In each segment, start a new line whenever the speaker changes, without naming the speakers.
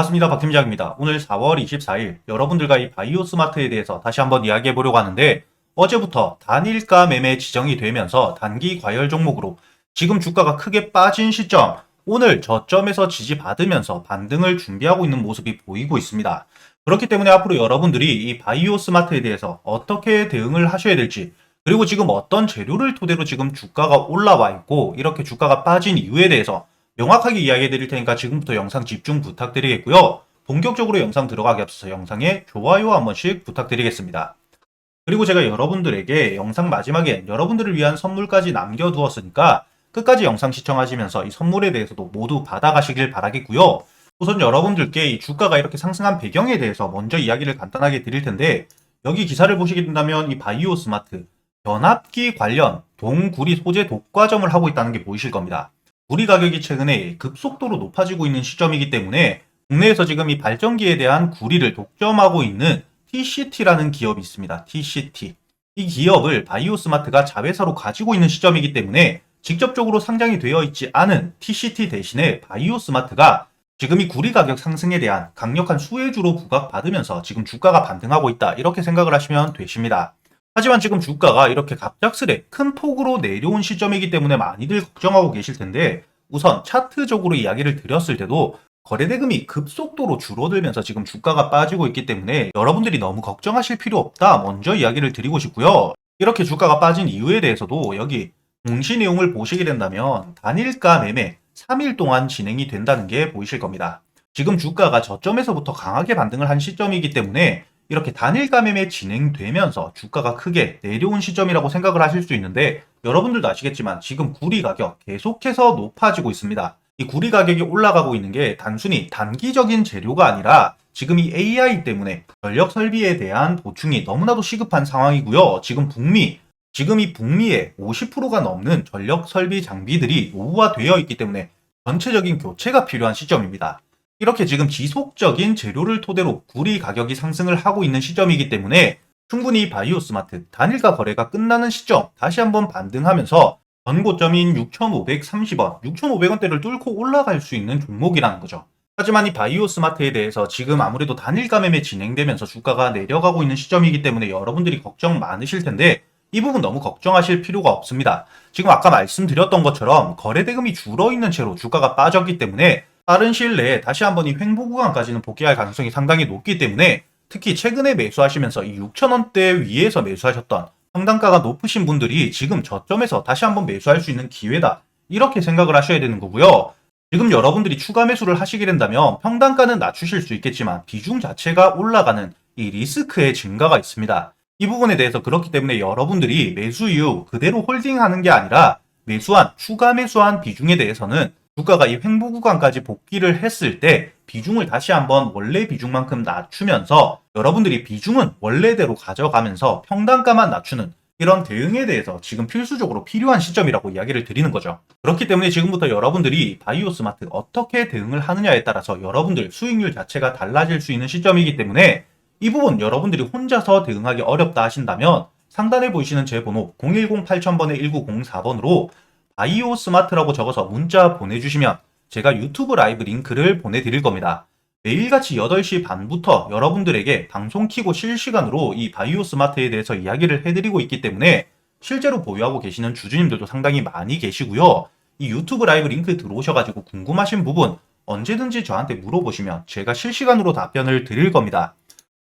반갑습니다. 박팀장입니다. 오늘 4월 24일 여러분들과 이 바이오 스마트에 대해서 다시 한번 이야기해 보려고 하는데 어제부터 단일가 매매 지정이 되면서 단기 과열 종목으로 지금 주가가 크게 빠진 시점 오늘 저점에서 지지받으면서 반등을 준비하고 있는 모습이 보이고 있습니다. 그렇기 때문에 앞으로 여러분들이 이 바이오 스마트에 대해서 어떻게 대응을 하셔야 될지 그리고 지금 어떤 재료를 토대로 지금 주가가 올라와 있고 이렇게 주가가 빠진 이유에 대해서 명확하게 이야기해 드릴 테니까 지금부터 영상 집중 부탁드리겠고요. 본격적으로 영상 들어가기 앞서서 영상에 좋아요 한 번씩 부탁드리겠습니다. 그리고 제가 여러분들에게 영상 마지막에 여러분들을 위한 선물까지 남겨두었으니까 끝까지 영상 시청하시면서 이 선물에 대해서도 모두 받아가시길 바라겠고요. 우선 여러분들께 이 주가가 이렇게 상승한 배경에 대해서 먼저 이야기를 간단하게 드릴 텐데 여기 기사를 보시게 된다면 이 바이오 스마트 변압기 관련 동구리 소재 독과점을 하고 있다는 게 보이실 겁니다. 구리 가격이 최근에 급속도로 높아지고 있는 시점이기 때문에 국내에서 지금 이 발전기에 대한 구리를 독점하고 있는 TCT라는 기업이 있습니다. TCT. 이 기업을 바이오스마트가 자회사로 가지고 있는 시점이기 때문에 직접적으로 상장이 되어 있지 않은 TCT 대신에 바이오스마트가 지금 이 구리 가격 상승에 대한 강력한 수혜주로 부각받으면서 지금 주가가 반등하고 있다. 이렇게 생각을 하시면 되십니다. 하지만 지금 주가가 이렇게 갑작스레 큰 폭으로 내려온 시점이기 때문에 많이들 걱정하고 계실 텐데 우선 차트적으로 이야기를 드렸을 때도 거래대금이 급속도로 줄어들면서 지금 주가가 빠지고 있기 때문에 여러분들이 너무 걱정하실 필요 없다. 먼저 이야기를 드리고 싶고요. 이렇게 주가가 빠진 이유에 대해서도 여기 공시 내용을 보시게 된다면 단일가 매매 3일 동안 진행이 된다는 게 보이실 겁니다. 지금 주가가 저점에서부터 강하게 반등을 한 시점이기 때문에 이렇게 단일가 매매 진행되면서 주가가 크게 내려온 시점이라고 생각을 하실 수 있는데 여러분들도 아시겠지만 지금 구리 가격 계속해서 높아지고 있습니다. 이 구리 가격이 올라가고 있는 게 단순히 단기적인 재료가 아니라 지금 이 AI 때문에 전력 설비에 대한 보충이 너무나도 시급한 상황이고요. 지금 북미 지금 이 북미의 50%가 넘는 전력 설비 장비들이 노후화되어 있기 때문에 전체적인 교체가 필요한 시점입니다. 이렇게 지금 지속적인 재료를 토대로 구리 가격이 상승을 하고 있는 시점이기 때문에 충분히 바이오스마트 단일가 거래가 끝나는 시점 다시 한번 반등하면서 전고점인 6,530원, 6,500원대를 뚫고 올라갈 수 있는 종목이라는 거죠. 하지만 이 바이오스마트에 대해서 지금 아무래도 단일가 매매 진행되면서 주가가 내려가고 있는 시점이기 때문에 여러분들이 걱정 많으실 텐데 이 부분 너무 걱정하실 필요가 없습니다. 지금 아까 말씀드렸던 것처럼 거래대금이 줄어 있는 채로 주가가 빠졌기 때문에 빠른 시일 내에 다시 한번 이 횡보 구간까지는 복귀할 가능성이 상당히 높기 때문에 특히 최근에 매수하시면서 이 6천원대 위에서 매수하셨던 평단가가 높으신 분들이 지금 저점에서 다시 한번 매수할 수 있는 기회다. 이렇게 생각을 하셔야 되는 거고요. 지금 여러분들이 추가 매수를 하시게 된다면 평단가는 낮추실 수 있겠지만 비중 자체가 올라가는 이 리스크의 증가가 있습니다. 이 부분에 대해서 그렇기 때문에 여러분들이 매수 이후 그대로 홀딩하는 게 아니라 매수한 추가 매수한 비중에 대해서는 주가가 이 횡보 구간까지 복귀를 했을 때 비중을 다시 한번 원래 비중만큼 낮추면서 여러분들이 비중은 원래대로 가져가면서 평단가만 낮추는 이런 대응에 대해서 지금 필수적으로 필요한 시점이라고 이야기를 드리는 거죠. 그렇기 때문에 지금부터 여러분들이 바이오 스마트 어떻게 대응을 하느냐에 따라서 여러분들 수익률 자체가 달라질 수 있는 시점이기 때문에 이 부분 여러분들이 혼자서 대응하기 어렵다 하신다면 상단에 보이시는 제 번호 010-8000번에 1904번으로 바이오 스마트라고 적어서 문자 보내주시면 제가 유튜브 라이브 링크를 보내드릴 겁니다. 매일같이 8시 반부터 여러분들에게 방송 키고 실시간으로 이 바이오 스마트에 대해서 이야기를 해드리고 있기 때문에 실제로 보유하고 계시는 주주님들도 상당히 많이 계시고요. 이 유튜브 라이브 링크 들어오셔가지고 궁금하신 부분 언제든지 저한테 물어보시면 제가 실시간으로 답변을 드릴 겁니다.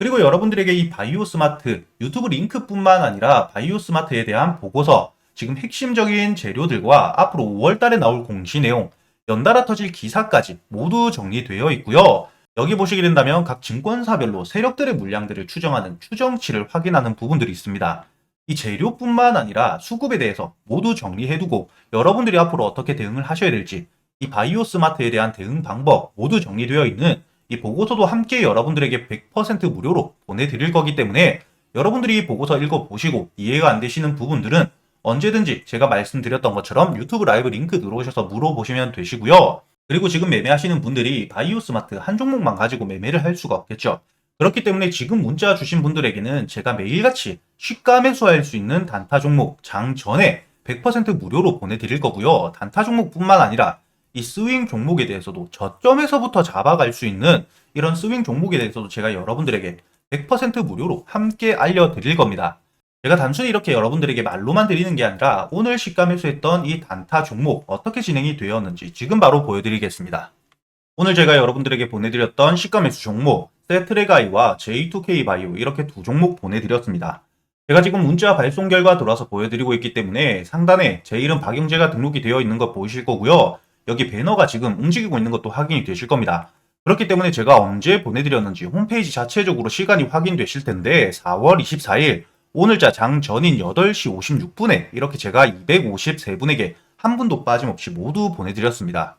그리고 여러분들에게 이 바이오 스마트 유튜브 링크뿐만 아니라 바이오 스마트에 대한 보고서 지금 핵심적인 재료들과 앞으로 5월 달에 나올 공시 내용, 연달아 터질 기사까지 모두 정리되어 있고요. 여기 보시게 된다면 각 증권사별로 세력들의 물량들을 추정하는 추정치를 확인하는 부분들이 있습니다. 이 재료뿐만 아니라 수급에 대해서 모두 정리해두고 여러분들이 앞으로 어떻게 대응을 하셔야 될지 이 바이오 스마트에 대한 대응 방법 모두 정리되어 있는 이 보고서도 함께 여러분들에게 100% 무료로 보내드릴 거기 때문에 여러분들이 보고서 읽어보시고 이해가 안 되시는 부분들은 언제든지 제가 말씀드렸던 것처럼 유튜브 라이브 링크 들어오셔서 물어보시면 되시고요. 그리고 지금 매매하시는 분들이 바이오 스마트 한 종목만 가지고 매매를 할 수가 없겠죠. 그렇기 때문에 지금 문자 주신 분들에게는 제가 매일같이 시가 매수할 수 있는 단타 종목 장 전에 100% 무료로 보내드릴 거고요. 단타 종목뿐만 아니라 이 스윙 종목에 대해서도 저점에서부터 잡아갈 수 있는 이런 스윙 종목에 대해서도 제가 여러분들에게 100% 무료로 함께 알려드릴 겁니다. 제가 단순히 이렇게 여러분들에게 말로만 드리는 게 아니라 오늘 시가 매수했던 이 단타 종목 어떻게 진행이 되었는지 지금 바로 보여드리겠습니다. 오늘 제가 여러분들에게 보내드렸던 시가 매수 종목 세트레가이와 J2K 바이오 이렇게 두 종목 보내드렸습니다. 제가 지금 문자 발송 결과 들어와서 보여드리고 있기 때문에 상단에 제 이름 박영재가 등록이 되어 있는 거 보이실 거고요. 여기 배너가 지금 움직이고 있는 것도 확인이 되실 겁니다. 그렇기 때문에 제가 언제 보내드렸는지 홈페이지 자체적으로 시간이 확인되실 텐데 4월 24일 오늘자 장 전인 8시 56분에 이렇게 제가 253분에게 한 분도 빠짐없이 모두 보내드렸습니다.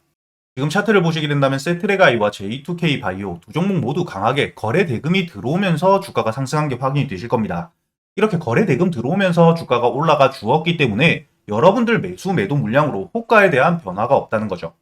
지금 차트를 보시게 된다면 세트레가이와 J2K 바이오 두 종목 모두 강하게 거래 대금이 들어오면서 주가가 상승한 게 확인이 되실 겁니다. 이렇게 거래 대금 들어오면서 주가가 올라가 주었기 때문에 여러분들 매수 매도 물량으로 호가에 대한 변화가 없다는 거죠.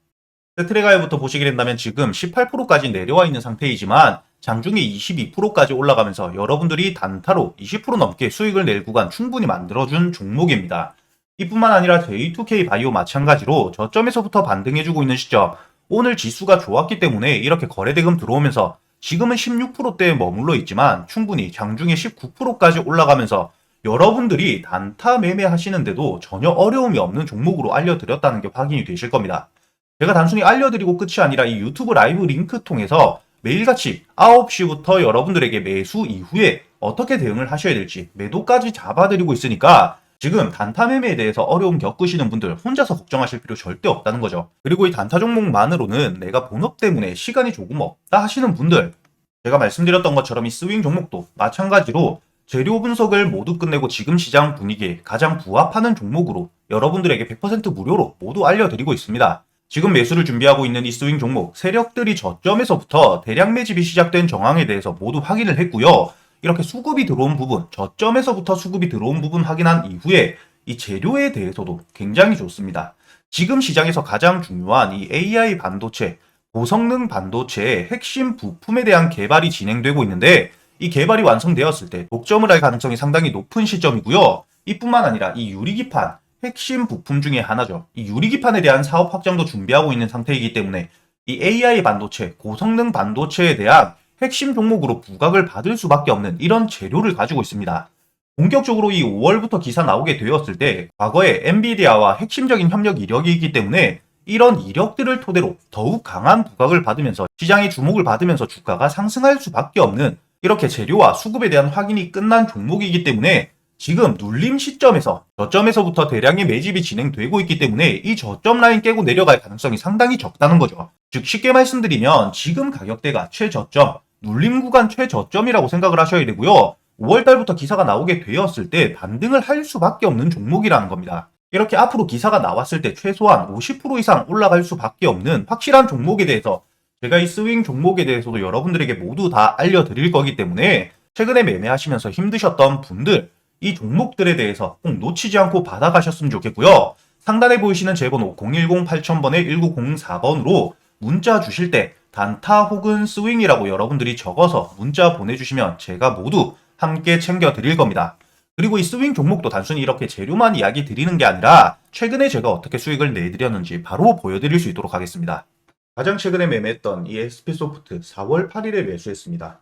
세트레가이부터 보시게 된다면 지금 18%까지 내려와 있는 상태이지만 장중에 22%까지 올라가면서 여러분들이 단타로 20% 넘게 수익을 낼 구간 충분히 만들어준 종목입니다. 이뿐만 아니라 J2K 바이오 마찬가지로 저점에서부터 반등해주고 있는 시점 오늘 지수가 좋았기 때문에 이렇게 거래대금 들어오면서 지금은 16%대에 머물러 있지만 충분히 장중에 19%까지 올라가면서 여러분들이 단타 매매하시는데도 전혀 어려움이 없는 종목으로 알려드렸다는 게 확인이 되실 겁니다. 제가 단순히 알려드리고 끝이 아니라 이 유튜브 라이브 링크 통해서 매일같이 9시부터 여러분들에게 매수 이후에 어떻게 대응을 하셔야 될지 매도까지 잡아드리고 있으니까 지금 단타 매매에 대해서 어려움 겪으시는 분들 혼자서 걱정하실 필요 절대 없다는 거죠. 그리고 이 단타 종목만으로는 내가 본업 때문에 시간이 조금 없다 하시는 분들 제가 말씀드렸던 것처럼 이 스윙 종목도 마찬가지로 재료 분석을 모두 끝내고 지금 시장 분위기에 가장 부합하는 종목으로 여러분들에게 100% 무료로 모두 알려드리고 있습니다. 지금 매수를 준비하고 있는 이 스윙 종목 세력들이 저점에서부터 대량 매집이 시작된 정황에 대해서 모두 확인을 했고요. 이렇게 수급이 들어온 부분, 저점에서부터 수급이 들어온 부분 확인한 이후에 이 재료에 대해서도 굉장히 좋습니다. 지금 시장에서 가장 중요한 이 AI 반도체, 고성능 반도체의 핵심 부품에 대한 개발이 진행되고 있는데 이 개발이 완성되었을 때 독점을 할 가능성이 상당히 높은 시점이고요. 이뿐만 아니라 이 유리기판, 핵심 부품 중에 하나죠. 이 유리기판에 대한 사업 확장도 준비하고 있는 상태이기 때문에 이 AI 반도체, 고성능 반도체에 대한 핵심 종목으로 부각을 받을 수밖에 없는 이런 재료를 가지고 있습니다. 본격적으로 이 5월부터 기사 나오게 되었을 때 과거에 엔비디아와 핵심적인 협력 이력이 있기 때문에 이런 이력들을 토대로 더욱 강한 부각을 받으면서 시장의 주목을 받으면서 주가가 상승할 수밖에 없는 이렇게 재료와 수급에 대한 확인이 끝난 종목이기 때문에 지금 눌림 시점에서 저점에서부터 대량의 매집이 진행되고 있기 때문에 이 저점 라인 깨고 내려갈 가능성이 상당히 적다는 거죠. 즉 쉽게 말씀드리면 지금 가격대가 최저점, 눌림 구간 최저점이라고 생각을 하셔야 되고요. 5월달부터 기사가 나오게 되었을 때 반등을 할 수밖에 없는 종목이라는 겁니다. 이렇게 앞으로 기사가 나왔을 때 최소한 50% 이상 올라갈 수밖에 없는 확실한 종목에 대해서 제가 이 스윙 종목에 대해서도 여러분들에게 모두 다 알려드릴 거기 때문에 최근에 매매하시면서 힘드셨던 분들 이 종목들에 대해서 꼭 놓치지 않고 받아가셨으면 좋겠고요. 상단에 보이시는 제 번호 010-8000번에 1904번으로 문자 주실 때 단타 혹은 스윙이라고 여러분들이 적어서 문자 보내주시면 제가 모두 함께 챙겨 드릴 겁니다. 그리고 이 스윙 종목도 단순히 이렇게 재료만 이야기 드리는 게 아니라 최근에 제가 어떻게 수익을 내드렸는지 바로 보여드릴 수 있도록 하겠습니다. 가장 최근에 매매했던 이 SP소프트 4월 8일에 매수했습니다.